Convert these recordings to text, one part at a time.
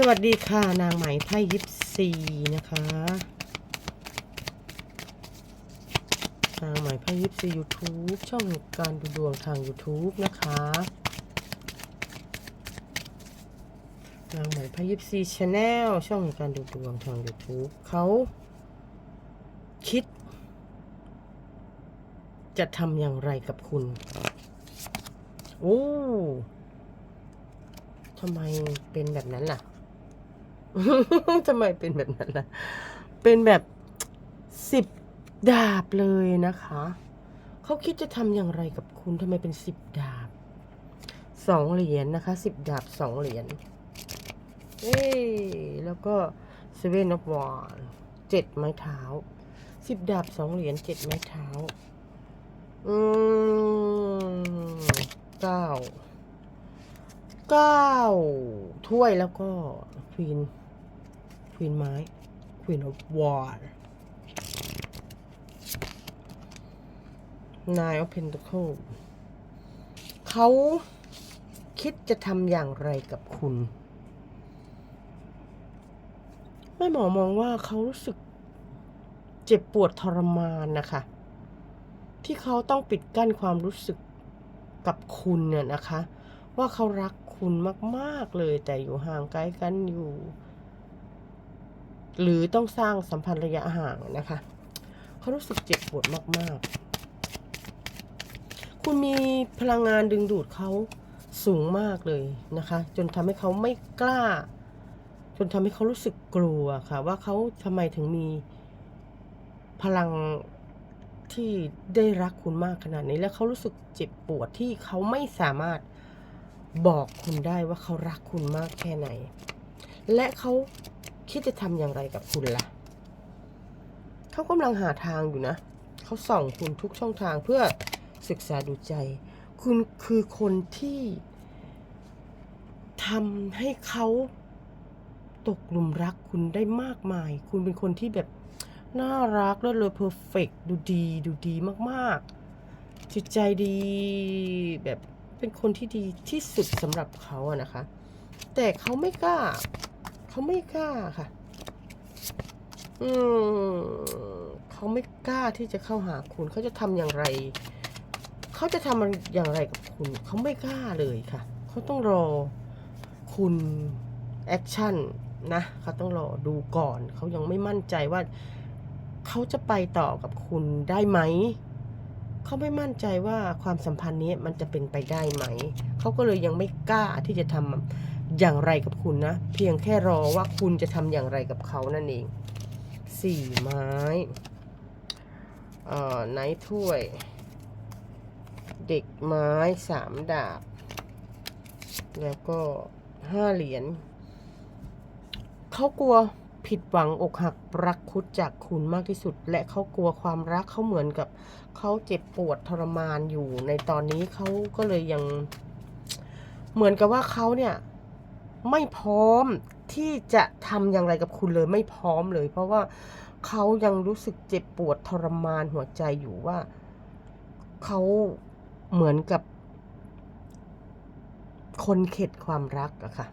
สวัสดีค่ะ นางไหมไพ่ยิปซีนะคะ นางไหมไพ่ยิปซี YouTube ช่องการดูดวงทาง YouTube นะคะ นางไหมไพ่ยิปซีชาแนลช่องการดูดวงทาง YouTube เขาคิด จะทำอย่างไรกับคุณ โอ้ทำไมเป็นแบบนั้นล่ะ ทำไมเป็นแบบนั้นล่ะ เป็นแบบสิบดาบเลยนะคะ เขาคิดจะทำอย่างไรกับคุณทำไมเป็นสิบดาบสองเหรียญนะคะสิบดาบสองเหรียญเอ้แล้วก็เซเว่นอ f วานเจ็ดไม้เท้าสิบดาบสองเหรียญเจ็ดไม้เท้า อืมเก้าเก้าถ้วยแล้วก็ควีน ควีนไม้ควีนอ f วอร์นายออฟเพนต c คเขาคิดจะทำอย่างไรกับคุณแม่หมอมองว่าเขารู้สึกเจ็บปวดทรมานนะคะ ที่เขาต้องปิดกั้นความรู้สึกกับคุณเนี่ยนะคะ ว่าเขารักคุณมาก ๆ เลยแต่อยู่ห่างไกลกันอยู่ หรือต้องสร้างสัมพันธ์ระยะห่างนะคะเขารู้สึกเจ็บปวดมาก ๆ คุณมีพลังงานดึงดูดเขาสูงมากเลยนะคะ จนทำให้เขาไม่กล้า จนทำให้เขารู้สึกกลัวค่ะ ว่าเขาทำไมถึงมีพลังที่ได้รักคุณมากขนาดนี้แล้วเขารู้สึกเจ็บปวดที่เขาไม่สามารถบอกคุณได้ว่าเขารักคุณมากแค่ไหน และเขา คิดจะทำอย่างไรกับคุณล่ะ เขากำลังหาทางอยู่นะ เขาส่องคุณทุกช่องทางเพื่อศึกษาดูใจ คุณคือคนที่ทำให้เขาตกหลุมรักคุณได้มากมาย คุณเป็นคนที่แบบน่ารักแล้วเลยเพอร์เฟกดูดีดูดีมากๆ จิตใจดีแบบเป็นคนที่ดีที่สุดสำหรับเขาอะนะคะ แต่เขาไม่กล้า เขาไม่กล้าค่ะ อืมเขาไม่กล้าที่จะเข้าหาคุณ เขาจะทำอย่างไร เขาจะทำอย่างไรกับคุณ เขาไม่กล้าเลยค่ะ เขาต้องรอคุณแอคชั่นนะเขาต้องรอดูก่อน เขายังไม่มั่นใจว่า เขาจะไปต่อกับคุณได้ไหม เขาไม่มั่นใจว่าความสัมพันธ์นี้มันจะเป็นไปได้ไหม เขาก็เลยยังไม่กล้าที่จะทำ อย่างไรกับคุณนะ เพียงแค่รอว่าคุณจะทำอย่างไรกับเขานั่นเองสี่ไม้เอ่อไนท์ถ้วย เด็กไม้สามดาบ แล้วก็ห้าเหรียญเขากลัวผิดหวังอกหักรักคุดจากคุณมากที่สุด และเขากลัวความรักเขาเหมือนกับเขาเจ็บปวดทรมานอยู่ในตอนนี้เขาก็เลยยังเหมือนกับว่าเขาเนี่ย ไม่พร้อมที่จะทำอย่างไรกับคุณเลยไม่พร้อมเลย เพราะว่าเขายังรู้สึกเจ็บปวดทรมานหัวใจอยู่ว่าเขาเหมือนกับ คนเข็ดความรักอะค่ะ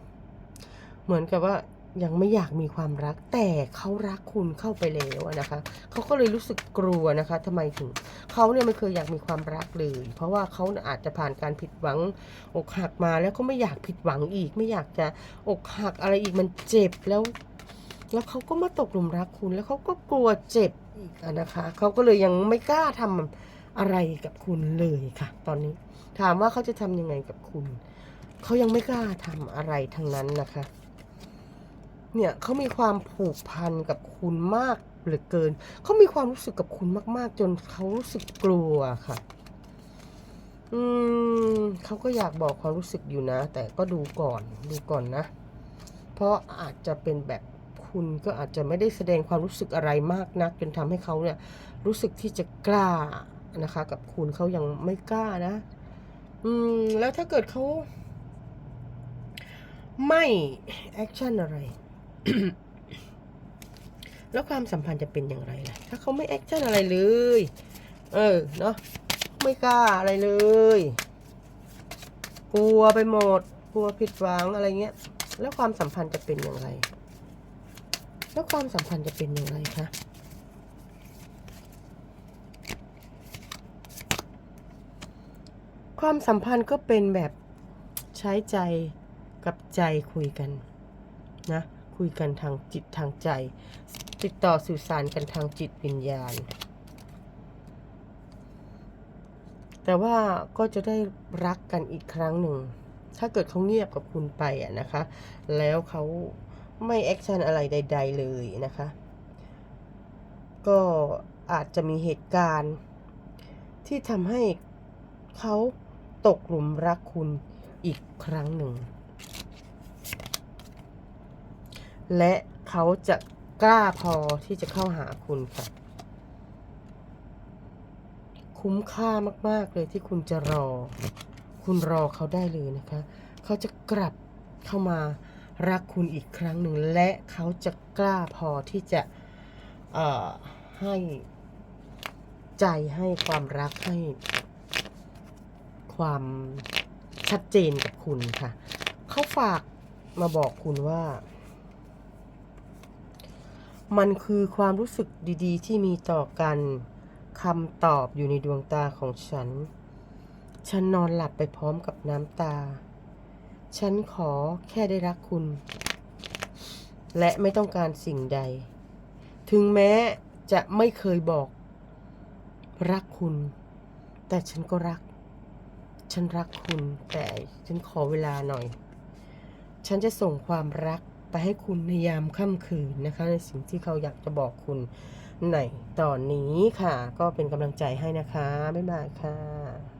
เหมือนกับว่า ยังไม่อยากมีความรักแต่เขารักคุณเข้าไปแล้วนะคะเขาก็เลยรู้สึกกลัวนะคะทำไมถึงเขาเนี่ยไม่เคยอยากมีความรักเลย เพราะว่าเขาอาจจะผ่านการผิดหวังอกหักมาแล้วก็ไม่อยากผิดหวังอีก ไม่อยากจะอกหักอะไรอีกมันเจ็บแล้ว แล้วเขาก็มาตกหลุมรักคุณ แล้วเขาก็กลัวเจ็บอีกนะคะเขาก็เลยยังไม่กล้าทำอะไรกับคุณเลยค่ะ ตอนนี้ถามว่าเขาจะทำยังไงกับคุณเขายังไม่กล้าทำอะไรทั้งนั้นนะคะ เนี่ยเขามีความผูกพันกับคุณมากเหลือเกิน เขามีความรู้สึกกับคุณมาก ๆ จนเขารู้สึกกลัวค่ะ อืมเขาก็อยากบอกความรู้สึกอยู่นะ แต่ก็ดูก่อนดูก่อนนะ เพราะอาจจะเป็นแบบคุณก็อาจจะไม่ได้แสดงความรู้สึกอะไรมากนัก จนทำให้เขาเนี่ยรู้สึกที่จะกล้านะคะ กับคุณเขายังไม่กล้านะ อืมแล้วถ้าเกิดเขาไม่แอคชั่นอะไร แล้วความสัมพันธ์จะเป็นอย่างไรล่ะ ถ้าเขาไม่แอคชั่นอะไรเลย เออ เนาะไม่กล้าอะไรเลย กลัวไปหมด กลัวผิดหวังอะไรเงี้ย แล้วความสัมพันธ์จะเป็นอย่างไร แล้วความสัมพันธ์จะเป็นอย่างไรคะความสัมพันธ์ก็เป็นแบบใช้ใจกับใจคุยกันนะ คุยกันทางจิตทางใจ ติดต่อสื่อสารกันทางจิตวิญญาณ แต่ว่าก็จะได้รักกันอีกครั้งหนึ่ง ถ้าเกิดเขาเงียบกับคุณไปอะนะคะ แล้วเขาไม่แอคชั่นอะไรใด ๆ เลยนะคะ ก็อาจจะมีเหตุการณ์ที่ทำให้เขาตกหลุมรักคุณอีกครั้งหนึ่ง และเขาจะกล้าพอที่จะเข้าหาคุณค่ะ คุ้มค่ามาก ๆ เลยที่คุณจะรอ คุณรอเขาได้เลยนะคะ เขาจะกลับเข้ามารักคุณอีกครั้งหนึ่ง และเขาจะกล้าพอที่จะให้ใจให้ความรักให้ความชัดเจนกับคุณค่ะ เขาฝากมาบอกคุณว่า มันคือความรู้สึกดีๆ ที่มีต่อกันคำตอบอยู่ในดวงตาของฉัน ฉันนอนหลับไปพร้อมกับน้ำตา ฉันขอแค่ได้รักคุณ และไม่ต้องการสิ่งใด ถึงแม้จะไม่เคยบอก รักคุณ แต่ฉันก็รัก ฉันรักคุณแต่ฉันขอเวลาหน่อย ฉันจะส่งความรัก ไปให้คุณในยามค่ำคืนนะคะ ในสิ่งที่เขาอยากจะบอกคุณในตอนนี้ค่ะ ก็เป็นกำลังใจให้นะคะ บ๊ายบายค่ะ